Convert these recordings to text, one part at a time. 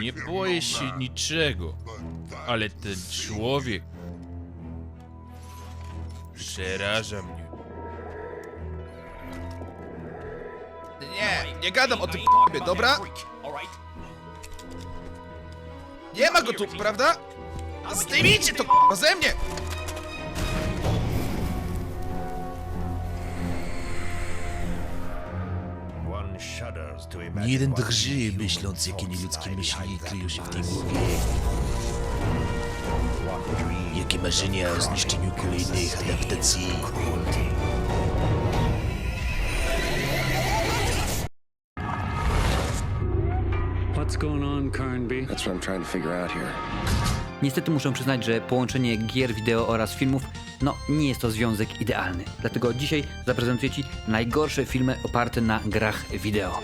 Nie boję się niczego, ale ten człowiek przeraża mnie. Nie, nie gadam o tym k***ie, dobra? Nie ma go tu, prawda? Zdejmijcie to k***a ze mnie! Jeden drży, myśląc, jakie nieludzkie myśli kryją się w tej głowie. Jakie marzenia o zniszczeniu kolejnych adaptacji. What's going on, Carnby? That's what I'm trying to figure out here. Niestety muszę przyznać, że połączenie gier wideo oraz filmów, no nie jest to związek idealny. Dlatego dzisiaj zaprezentuję Ci najgorsze filmy oparte na grach wideo.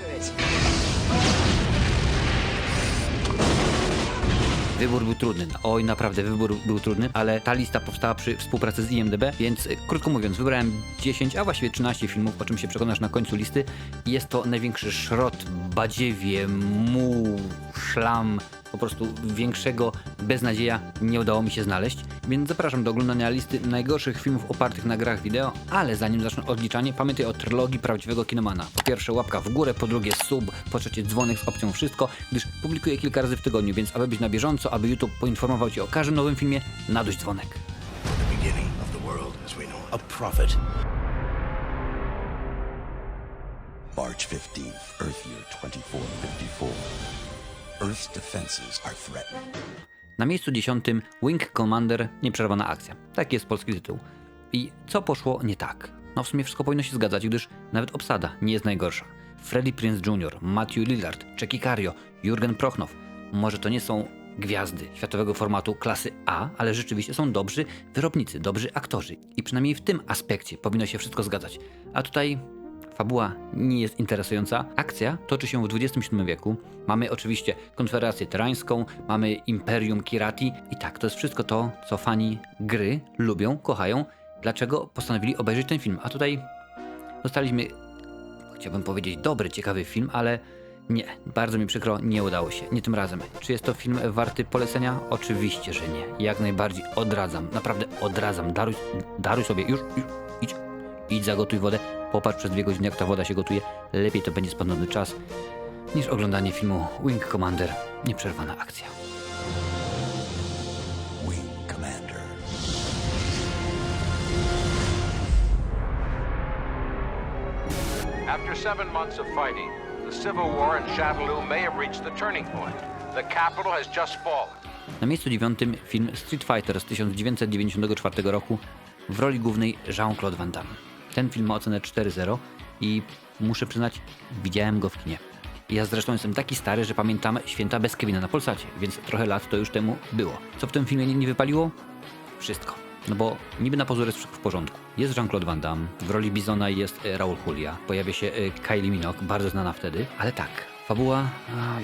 Wybór był trudny. No, Oj, naprawdę wybór był trudny, ale ta lista powstała przy współpracy z IMDb, więc y, krótko mówiąc, wybrałem 10, a właściwie 13 filmów, o czym się przekonasz na końcu listy. Jest to największy szrot, badziewie, muł, szlam, po prostu większego beznadzieja nie udało mi się znaleźć, więc zapraszam do oglądania listy najgorszych filmów opartych na grach wideo, ale zanim zacznę odliczanie, pamiętaj o trylogii prawdziwego kinomana. Po pierwsze łapka w górę, po drugie sub, po trzecie dzwonek z opcją wszystko, gdyż publikuję kilka razy w tygodniu, więc aby być na bieżąco, aby YouTube poinformował Cię o każdym nowym filmie, naduś dzwonek. March 15th, Earth Year 2454. Na miejscu dziesiątym Wing Commander Nieprzerwana akcja. Taki jest polski tytuł. I co poszło nie tak? No w sumie wszystko powinno się zgadzać, gdyż nawet obsada nie jest najgorsza. Freddie Prinze Jr., Matthew Lillard, Checky Cario, Jurgen Prochnow. Może to nie są gwiazdy światowego formatu klasy A, ale rzeczywiście są dobrzy wyrobnicy, dobrzy aktorzy. I przynajmniej w tym aspekcie powinno się wszystko zgadzać. A tutaj Fabuła nie jest interesująca. Akcja toczy się w XXVII wieku. Mamy oczywiście Konfederację Tyrańską, mamy Imperium Kirati i tak, to jest wszystko to, co fani gry lubią, kochają. Dlaczego postanowili obejrzeć ten film? A tutaj dostaliśmy, chciałbym powiedzieć, dobry, ciekawy film, ale nie, bardzo mi przykro, nie udało się. Nie tym razem. Czy jest to film warty polecenia? Oczywiście, że nie. Jak najbardziej odradzam, naprawdę odradzam. Daruj, daruj sobie, już, już, idź, idź zagotuj wodę, popatrz przez dwie godziny, jak ta woda się gotuje. Lepiej to będzie spędzony czas, niż oglądanie filmu Wing Commander. Nieprzerwana akcja. Wing Commander. After seven months of fighting, the civil war in may have reached the turning point. The capital has just fallen. Na miejscu dziewiątym film Street Fighter z 1994 roku w roli głównej Jean-Claude Van Damme. Ten film ma ocenę 4.0 i muszę przyznać, widziałem go w kinie. Ja zresztą jestem taki stary, że pamiętam święta bez Kevina na Polsacie, więc trochę lat to już temu było. Co w tym filmie nie, nie wypaliło? Wszystko. No bo niby na pozór jest w porządku. Jest Jean-Claude Van Damme, w roli Bizona jest e, Raul Julia, pojawia się e, Kylie Minogue, bardzo znana wtedy, ale tak, fabuła, a.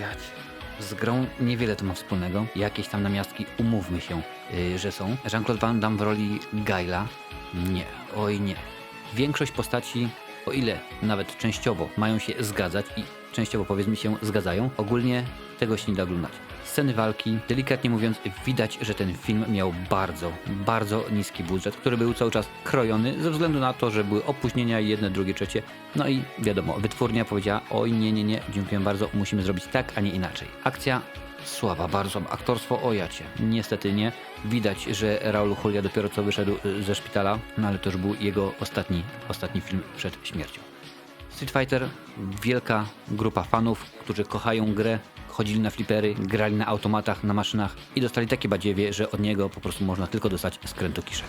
Z grą niewiele to ma wspólnego. Jakieś tam namiastki, umówmy się, yy, że są. Jean-Claude Van Damme w roli Gaila? Nie, oj nie. Większość postaci, o ile nawet częściowo mają się zgadzać i częściowo powiedzmy się zgadzają, ogólnie tego się nie da oglądać. Sceny walki, delikatnie mówiąc, widać, że ten film miał bardzo, bardzo niski budżet, który był cały czas krojony ze względu na to, że były opóźnienia jedne, drugie, trzecie. No i wiadomo, wytwórnia powiedziała: Oj, nie, nie, nie, dziękuję bardzo, musimy zrobić tak, a nie inaczej. Akcja słaba, bardzo. Aktorstwo o jacie. Niestety nie. Widać, że Raul Julia dopiero co wyszedł y, ze szpitala, no ale to już był jego ostatni, ostatni film przed śmiercią. Street Fighter, wielka grupa fanów, którzy kochają grę, chodzili na flipery, grali na automatach, na maszynach i dostali takie badziewie, że od niego po prostu można tylko dostać skrętu kiszek.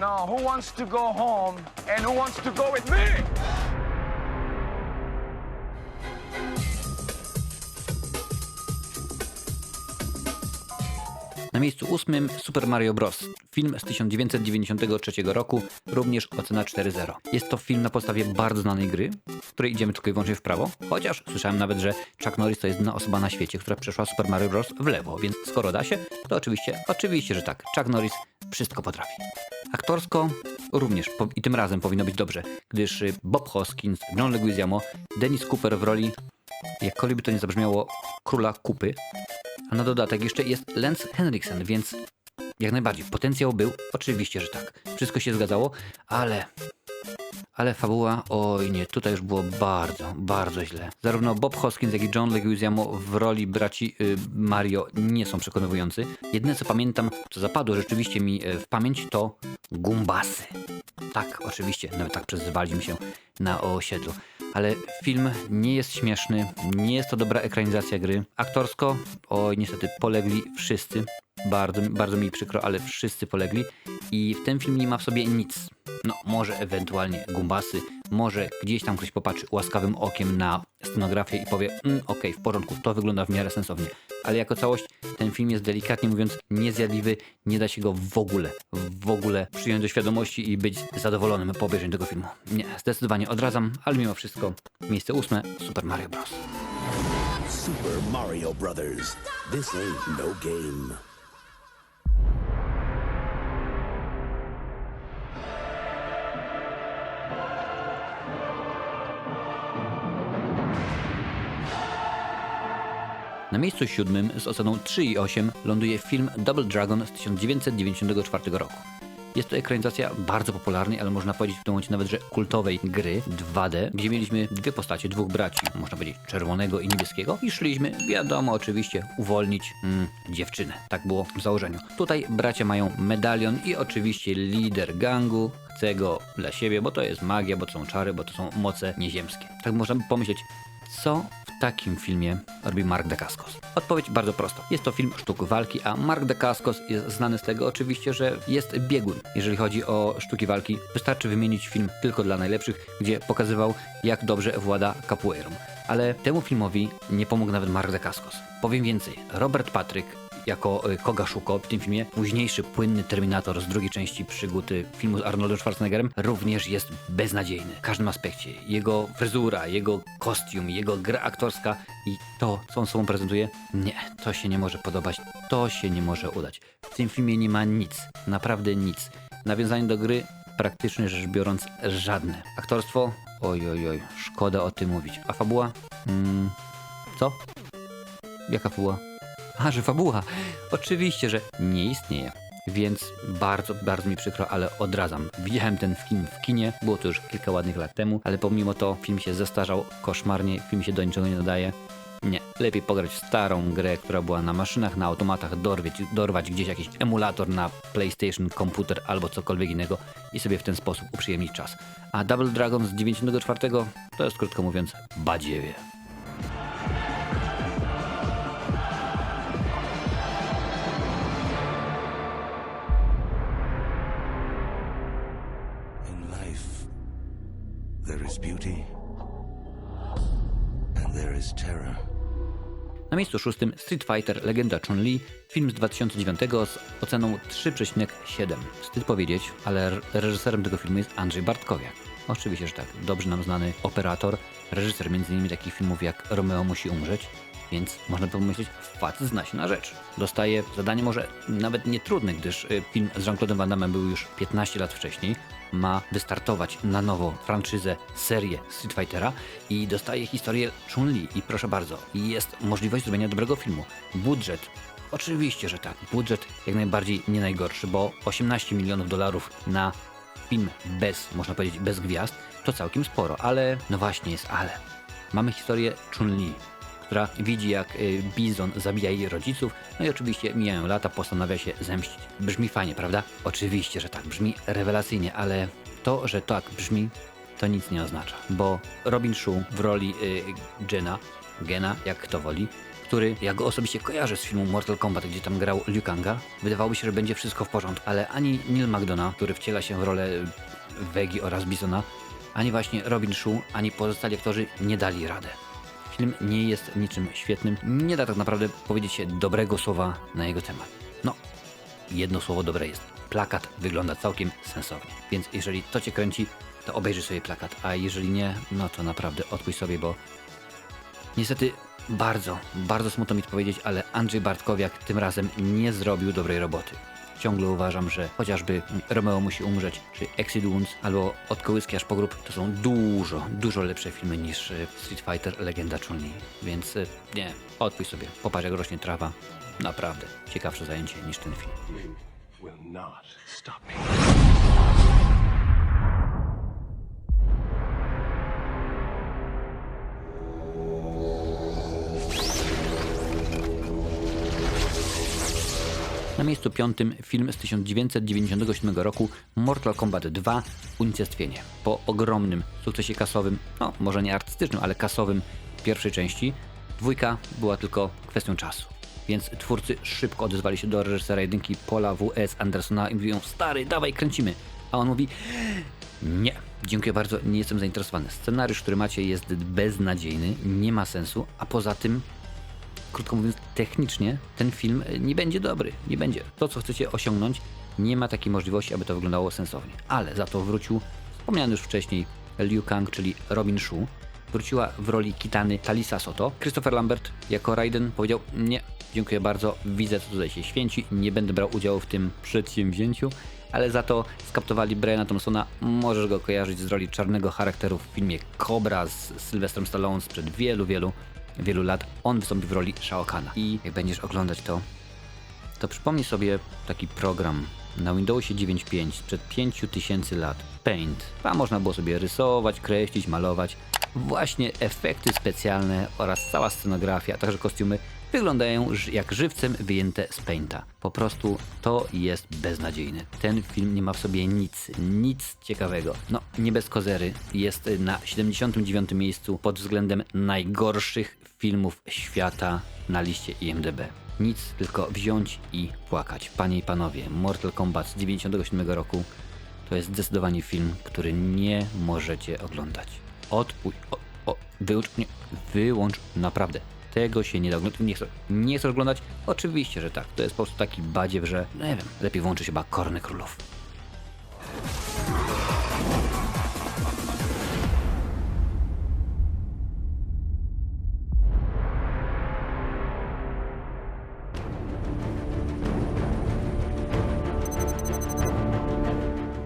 Now, who wants to go home and who wants to go with me? Na miejscu ósmym Super Mario Bros. Film z 1993 roku, również ocena 4.0. Jest to film na podstawie bardzo znanej gry, w której idziemy tylko i wyłącznie w prawo, chociaż słyszałem nawet, że Chuck Norris to jedyna osoba na świecie, która przeszła Super Mario Bros. w lewo, więc skoro da się, to oczywiście, oczywiście, że tak, Chuck Norris wszystko potrafi. Aktorsko również i tym razem powinno być dobrze, gdyż y, Bob Hoskins, John Leguizamo, Dennis Cooper w roli jakkolwiek by to nie zabrzmiało, króla kupy. A na dodatek jeszcze jest Lance Henriksen, więc jak najbardziej potencjał był, oczywiście, że tak. Wszystko się zgadzało, ale ale fabuła, oj nie, tutaj już było bardzo, bardzo źle. Zarówno Bob Hoskins, jak i John Leguizamo w roli braci y, Mario nie są przekonywujący. Jedyne co pamiętam, co zapadło rzeczywiście mi y, w pamięć, to Gumbasy. Tak, oczywiście, nawet tak przezywali mi się na osiedlu. Ale film nie jest śmieszny, nie jest to dobra ekranizacja gry. Aktorsko, oj niestety, polegli wszyscy. Bardzo, bardzo mi przykro, ale wszyscy polegli. I w tym film nie ma w sobie nic. No, może ewentualnie gumbasy, może gdzieś tam ktoś popatrzy łaskawym okiem na scenografię i powie, mm, okej, w porządku, to wygląda w miarę sensownie. Ale jako całość ten film jest delikatnie mówiąc niezjadliwy, nie da się go w ogóle, w ogóle przyjąć do świadomości i być zadowolonym po obejrzeniu tego filmu. Nie, zdecydowanie odradzam, ale mimo wszystko miejsce ósme Super Mario Bros. Super Mario Brothers. This ain't no game. Na miejscu siódmym z oceną 3,8 ląduje film Double Dragon z 1994 roku. Jest to ekranizacja bardzo popularnej, ale można powiedzieć w tym momencie nawet, że kultowej gry 2D, gdzie mieliśmy dwie postacie, dwóch braci, można powiedzieć czerwonego i niebieskiego i szliśmy, wiadomo oczywiście, uwolnić mm, dziewczynę. Tak było w założeniu. Tutaj bracia mają medalion i oczywiście lider gangu chce go dla siebie, bo to jest magia, bo to są czary, bo to są moce nieziemskie. Tak można by pomyśleć, co w takim filmie robi Mark Dacascos? Odpowiedź bardzo prosta. Jest to film sztuk walki, a Mark Dacascos jest znany z tego oczywiście, że jest biegun. Jeżeli chodzi o sztuki walki, wystarczy wymienić film tylko dla najlepszych, gdzie pokazywał, jak dobrze włada capoeirą. Ale temu filmowi nie pomógł nawet Mark Dacascos. Powiem więcej, Robert Patrick jako y, Koga Shuko w tym filmie, późniejszy płynny Terminator z drugiej części przygód y, filmu z Arnoldem Schwarzeneggerem, również jest beznadziejny w każdym aspekcie. Jego fryzura, jego kostium, jego gra aktorska i to, co on sobą prezentuje, nie, to się nie może podobać, to się nie może udać. W tym filmie nie ma nic, naprawdę nic. Nawiązanie do gry, praktycznie rzecz biorąc, żadne. Aktorstwo, oj, oj, oj, szkoda o tym mówić. A fabuła? Mm, co? Jaka fabuła? A, że fabuła. Oczywiście, że nie istnieje. Więc bardzo, bardzo mi przykro, ale odradzam. Widziałem ten film w kinie, było to już kilka ładnych lat temu, ale pomimo to film się zestarzał koszmarnie, film się do niczego nie nadaje. Nie, lepiej pograć w starą grę, która była na maszynach, na automatach, dorwać, dorwać gdzieś jakiś emulator na PlayStation, komputer albo cokolwiek innego i sobie w ten sposób uprzyjemnić czas. A Double Dragon z 94 to jest krótko mówiąc badziewie. There is terror. Na miejscu szóstym Street Fighter Legenda Chun-Li, film z 2009 z oceną 3,7. Wstyd powiedzieć, ale reżyserem tego filmu jest Andrzej Bartkowiak. Oczywiście, że tak, dobrze nam znany operator, reżyser m.in. takich filmów jak Romeo musi umrzeć, więc można pomyśleć, facet zna się na rzecz. Dostaje zadanie może nawet nie trudne, gdyż y, film z Jean-Claude'em Van Damme był już 15 lat wcześniej. Ma wystartować na nowo franczyzę, serię Street Fightera i dostaje historię Chun-Li. I proszę bardzo, jest możliwość zrobienia dobrego filmu. Budżet Oczywiście, że tak. Budżet jak najbardziej nie najgorszy, bo 18 milionów dolarów na film bez, można powiedzieć, bez gwiazd, to całkiem sporo, ale no właśnie jest ale. Mamy historię Chun-Li, która widzi jak y, Bizon zabija jej rodziców, no i oczywiście mijają lata, postanawia się zemścić. Brzmi fajnie, prawda? Oczywiście, że tak, brzmi rewelacyjnie, ale to, że tak brzmi, to nic nie oznacza, bo Robin Shu w roli y, Gena, Gena, jak kto woli, który ja go osobiście kojarzę z filmu Mortal Kombat, gdzie tam grał Liu Kanga, wydawałoby się, że będzie wszystko w porządku, ale ani Neil McDonough, który wciela się w rolę Vegi oraz Bizona, ani właśnie Robin Shu, ani pozostali aktorzy nie dali radę. Film nie jest niczym świetnym, nie da tak naprawdę powiedzieć dobrego słowa na jego temat. No, jedno słowo dobre jest. Plakat wygląda całkiem sensownie, więc jeżeli to cię kręci, to obejrzyj sobie plakat, a jeżeli nie, no to naprawdę odpuść sobie, bo Niestety bardzo, bardzo smutno mi to powiedzieć, ale Andrzej Bartkowiak tym razem nie zrobił dobrej roboty. Ciągle uważam, że chociażby Romeo musi umrzeć, czy Exit Wounds, albo Od kołyski aż po grób, to są dużo, dużo lepsze filmy niż e, Street Fighter Legenda Chun-Li. Więc e, nie, odpuść sobie, popatrz jak rośnie trawa. Naprawdę, ciekawsze zajęcie niż ten film. Na miejscu piątym film z 1997 roku Mortal Kombat 2 Unicestwienie. Po ogromnym sukcesie kasowym, no może nie artystycznym, ale kasowym pierwszej części, dwójka była tylko kwestią czasu. Więc twórcy szybko odezwali się do reżysera jedynki Paula W.S. Andersona i mówią, stary, dawaj, kręcimy. A on mówi, nie, dziękuję bardzo, nie jestem zainteresowany. Scenariusz, który macie jest beznadziejny, nie ma sensu, a poza tym krótko mówiąc, technicznie ten film nie będzie dobry. Nie będzie. To, co chcecie osiągnąć, nie ma takiej możliwości, aby to wyglądało sensownie. Ale za to wrócił wspomniany już wcześniej Liu Kang, czyli Robin Shu. Wróciła w roli Kitany Talisa Soto. Christopher Lambert jako Raiden powiedział: Nie, dziękuję bardzo, widzę, co tutaj się święci, nie będę brał udziału w tym przedsięwzięciu. Ale za to skaptowali Briana Thompsona. Możesz go kojarzyć z roli czarnego charakteru w filmie Cobra z Sylwestrem Stallone sprzed wielu, wielu wielu lat on wystąpi w roli Shao Kahna. I jak będziesz oglądać to, to przypomnij sobie taki program na Windowsie 9.5 sprzed 5000 lat. Paint. Tam można było sobie rysować, kreślić, malować. Właśnie efekty specjalne oraz cała scenografia, a także kostiumy wyglądają jak żywcem wyjęte z Painta. Po prostu to jest beznadziejne. Ten film nie ma w sobie nic, nic ciekawego. No, nie bez kozery. Jest na 79 miejscu pod względem najgorszych filmów świata na liście IMDb. Nic, tylko wziąć i płakać. Panie i panowie, Mortal Kombat z 97 roku to jest zdecydowanie film, który nie możecie oglądać. Odpuść, o, o, wyłącz, nie, wyłącz, naprawdę. Tego się nie da oglądać. Nie chcę, nie oglądać? Oczywiście, że tak. To jest po prostu taki badziew, że nie wiem, lepiej włączyć chyba Korny Królów.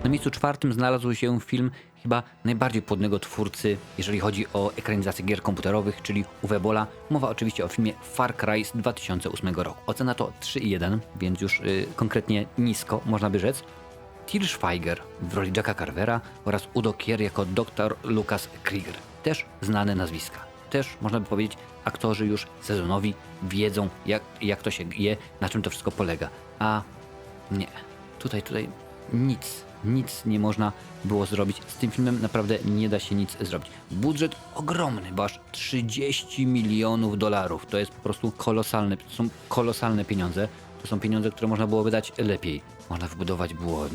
Na miejscu czwartym znalazł się film chyba najbardziej płodnego twórcy, jeżeli chodzi o ekranizację gier komputerowych, czyli Uwe Bolla. Mowa oczywiście o filmie Far Cry z 2008 roku. Ocena to 3,1, więc już y, konkretnie nisko, można by rzec. Til Schweiger w roli Jacka Carvera oraz Udo Kier jako dr Lucas Krieger. Też znane nazwiska. Też, można by powiedzieć, aktorzy już sezonowi wiedzą, jak, jak to się je, na czym to wszystko polega. A nie, tutaj, tutaj nic, nic nie można było zrobić. Z tym filmem naprawdę nie da się nic zrobić. Budżet ogromny, bo aż 30 milionów dolarów. To jest po prostu kolosalne, to są kolosalne pieniądze. To są pieniądze, które można było wydać lepiej. Można wybudować było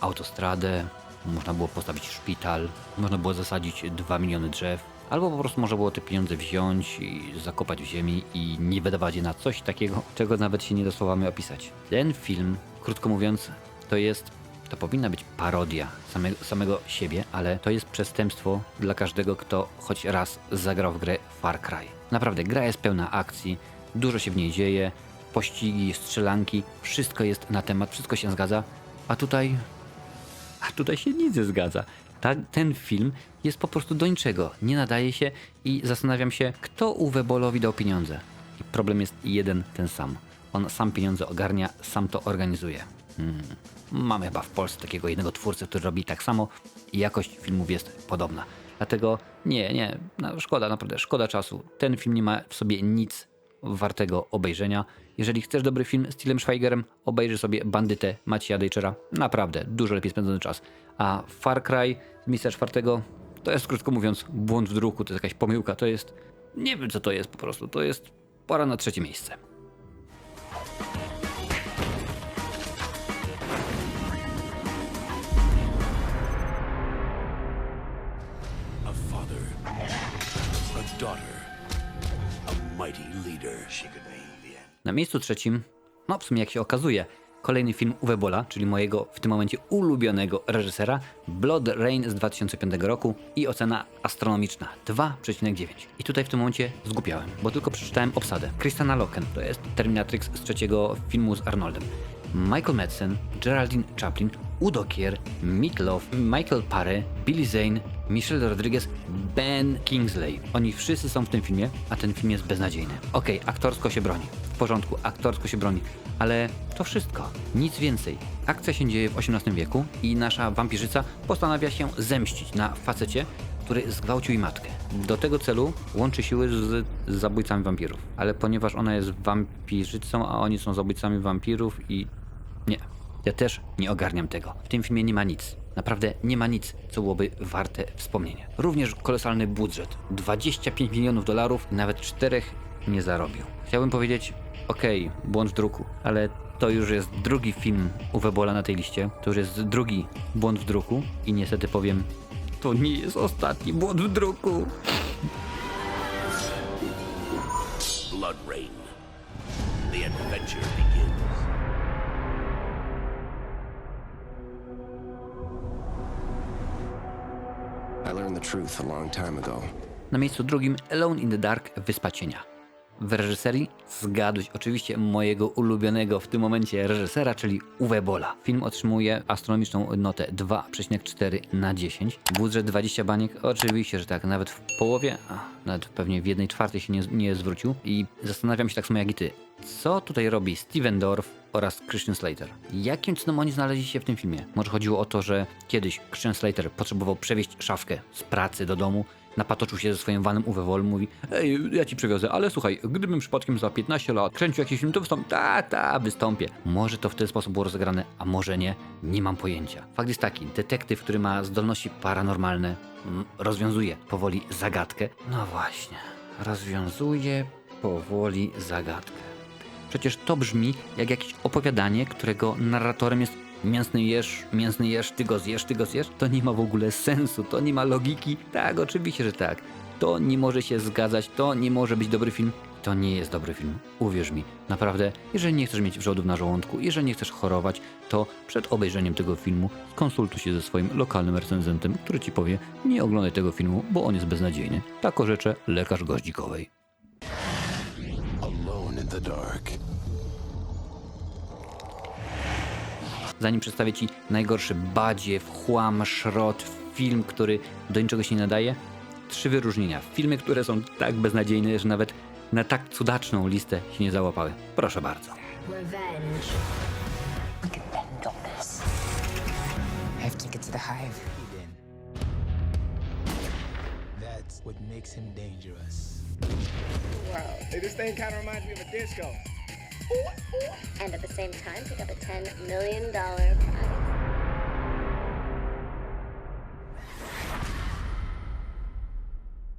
autostradę, można było postawić szpital, można było zasadzić 2 miliony drzew, albo po prostu można było te pieniądze wziąć i zakopać w ziemi i nie wydawać je na coś takiego, czego nawet się nie da słowami opisać. Ten film, krótko mówiąc, to jest, to powinna być parodia samego, samego siebie, ale to jest przestępstwo dla każdego, kto choć raz zagrał w grę Far Cry. Naprawdę, gra jest pełna akcji, dużo się w niej dzieje, pościgi, strzelanki, wszystko jest na temat, wszystko się zgadza, a tutaj a tutaj się nic nie zgadza. Ta, ten film jest po prostu do niczego, nie nadaje się i zastanawiam się, kto Uwe Bollowi dał pieniądze. I problem jest jeden, ten sam. On sam pieniądze ogarnia, sam to organizuje. Hmm. Mamy chyba w Polsce takiego jednego twórcę, który robi tak samo i jakość filmów jest podobna. Dlatego nie, nie, no, szkoda, naprawdę, szkoda czasu. Ten film nie ma w sobie nic wartego obejrzenia. Jeżeli chcesz dobry film z Tilem Schweigerem, obejrzyj sobie Bandytę Macieja Dejczera. Naprawdę, dużo lepiej spędzony czas. A Far Cry z miejsca czwartego to jest, krótko mówiąc, błąd w druku, to jest jakaś pomyłka, to jest... Nie wiem, co to jest po prostu, to jest pora na trzecie miejsce. Na miejscu trzecim, no w sumie jak się okazuje, kolejny film Uwe Bolla, czyli mojego w tym momencie ulubionego reżysera, Blood Rain z 2005 roku i ocena astronomiczna 2,9. I tutaj w tym momencie zgupiałem, bo tylko przeczytałem obsadę. Kristana Loken, to jest Terminatrix z trzeciego filmu z Arnoldem. Michael Madsen, Geraldine Chaplin, Udo Kier, Meat Loaf, Michael Paré, Billy Zane, Michelle Rodriguez, Ben Kingsley. Oni wszyscy są w tym filmie, a ten film jest beznadziejny. Okej, aktorsko się broni. W porządku, aktorsko się broni. Ale to wszystko. Nic więcej. Akcja się dzieje w XVIII wieku i nasza wampirzyca postanawia się zemścić na facecie, który zgwałcił jej matkę. Do tego celu łączy siły z, z zabójcami wampirów. Ale ponieważ ona jest wampirzycą, a oni są zabójcami wampirów i... Nie. Ja też nie ogarniam tego. W tym filmie nie ma nic. Naprawdę nie ma nic, co byłoby warte wspomnienia. Również kolosalny budżet. 25 milionów dolarów nawet czterech nie zarobił. Chciałbym powiedzieć, okej, błąd w druku, ale to już jest drugi film Uwe Bola na tej liście. To już jest drugi błąd w druku i niestety powiem, to nie jest ostatni błąd w druku. Blood Rain. The adventure begins. Na miejscu drugim Alone in the Dark Wyspa Cienia. W reżyserii zgadłeś oczywiście mojego ulubionego w tym momencie reżysera, czyli Uwe Bola. Film otrzymuje astronomiczną notę 2,4 na 10. Budżet 20 baniek, oczywiście, że tak, nawet w połowie, a, nawet pewnie w jednej czwartej się nie, nie zwrócił. I zastanawiam się tak samo jak i ty, co tutaj robi Steven Dorff oraz Christian Slater? Jakim cudem oni znaleźli się w tym filmie? Może chodziło o to, że kiedyś Christian Slater potrzebował przewieźć szafkę z pracy do domu, napatoczył się ze swoim vanem Uwe Boll, mówi Ej, ja ci przewiozę, ale słuchaj, gdybym przypadkiem za 15 lat kręcił jakiś film, to wystąpię. Ta, ta, wystąpię. Może to w ten sposób było rozegrane, a może nie, nie mam pojęcia. Fakt jest taki, detektyw, który ma zdolności paranormalne, mm, rozwiązuje powoli zagadkę. No właśnie, rozwiązuje powoli zagadkę. Przecież to brzmi jak jakieś opowiadanie, którego narratorem jest mięsny jesz, mięsny jesz, ty go zjesz, ty go zjesz. To nie ma w ogóle sensu, to nie ma logiki. Tak, oczywiście, że tak. To nie może się zgadzać, to nie może być dobry film. To nie jest dobry film. Uwierz mi, naprawdę, jeżeli nie chcesz mieć wrzodów na żołądku, jeżeli nie chcesz chorować, to przed obejrzeniem tego filmu skonsultuj się ze swoim lokalnym recenzentem, który ci powie, nie oglądaj tego filmu, bo on jest beznadziejny. Tak orzecze lekarz goździkowej. In the dark. zanim przedstawię Ci najgorszy badziew, chłam, szrot, film, który do niczego się nie nadaje, trzy wyróżnienia. Filmy, które są tak beznadziejne, że nawet na tak cudaczną listę się nie załapały. Proszę bardzo. Revenge. We can bend on this. I have to get to the hive. That's what makes him dangerous. Hey, this thing kind of reminds me of a disco. And at the same time, pick up a $10 million prize.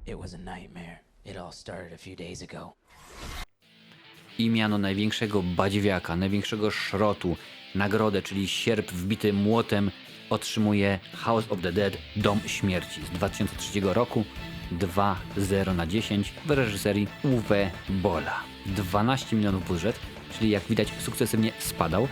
It was a nightmare. It all started a few days ago. I miano największego badziewiaka, największego szrotu, nagrodę, czyli sierp wbity młotem, otrzymuje House of the Dead Dom Śmierci z 2003 roku 2-0 na 10 w reżyserii Uwe Bola. 12 milionów budżet, czyli jak widać sukcesywnie spadał.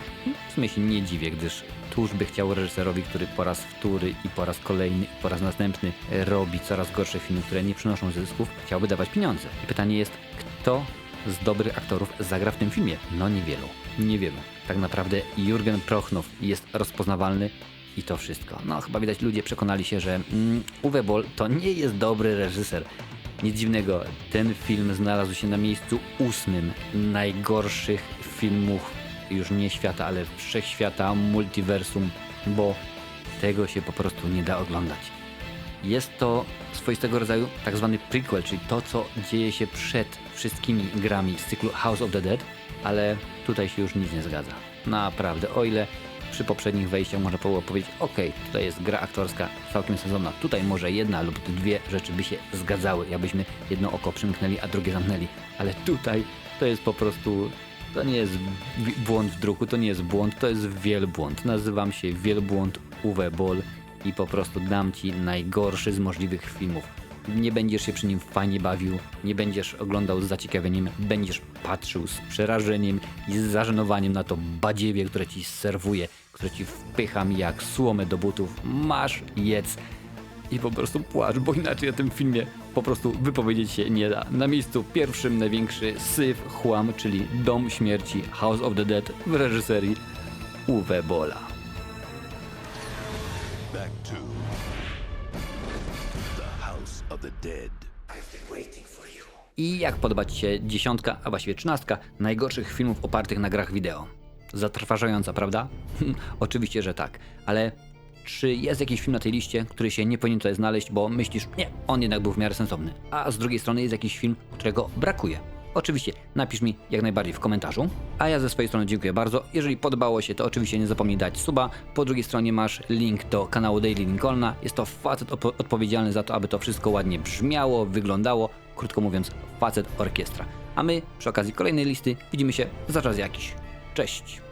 W sumie się nie dziwię, gdyż Tuż by chciał reżyserowi, który po raz wtóry i po raz kolejny i po raz następny robi coraz gorsze filmy, które nie przynoszą zysków, chciałby dawać pieniądze. I pytanie jest, kto z dobrych aktorów zagra w tym filmie? No niewielu. Niewielu. Tak naprawdę Jurgen Prochnow jest rozpoznawalny i to wszystko. No chyba widać ludzie przekonali się, że mm, Uwe Boll to nie jest dobry reżyser. Nic dziwnego, ten film znalazł się na miejscu ósmym najgorszych filmów już nie świata, ale wszechświata, multiversum, bo tego się po prostu nie da oglądać. Jest to swoistego rodzaju tak zwany prequel, czyli to, co dzieje się przed wszystkimi grami z cyklu House of the Dead, ale tutaj się już nic nie zgadza. Naprawdę, o ile przy poprzednich wejściach można było powiedzieć, ok, tutaj jest gra aktorska całkiem sensowna, tutaj może jedna lub dwie rzeczy by się zgadzały, jakbyśmy jedno oko przymknęli, a drugie zamknęli, ale tutaj to jest po prostu to nie jest błąd w druku, to nie jest błąd, to jest wielbłąd. Nazywam się Wielbłąd Uwe Boll i po prostu dam ci najgorszy z możliwych filmów. Nie będziesz się przy nim fajnie bawił, nie będziesz oglądał z zaciekawieniem, będziesz patrzył z przerażeniem i z zażenowaniem na to badziewie, które ci serwuję, które ci wpycham jak słomę do butów. Masz, jedz i po prostu płacz, bo inaczej o tym filmie po prostu wypowiedzieć się nie da. Na miejscu pierwszym największy syf chłam, czyli Dom Śmierci House of the Dead w reżyserii Uwe Bola. Back to I jak podoba Ci się dziesiątka, a właściwie trzynastka najgorszych filmów opartych na grach wideo? Zatrważająca, prawda? Oczywiście, że tak, ale czy jest jakiś film na tej liście, który się nie powinien tutaj znaleźć, bo myślisz, nie, on jednak był w miarę sensowny, a z drugiej strony jest jakiś film, którego brakuje? Oczywiście napisz mi jak najbardziej w komentarzu, a ja ze swojej strony dziękuję bardzo. Jeżeli podobało się, to oczywiście nie zapomnij dać suba. Po drugiej stronie masz link do kanału Daily Lincolna. Jest to facet odpo- odpowiedzialny za to, aby to wszystko ładnie brzmiało, wyglądało. Krótko mówiąc, facet orkiestra. A my przy okazji kolejnej listy widzimy się za czas jakiś. Cześć!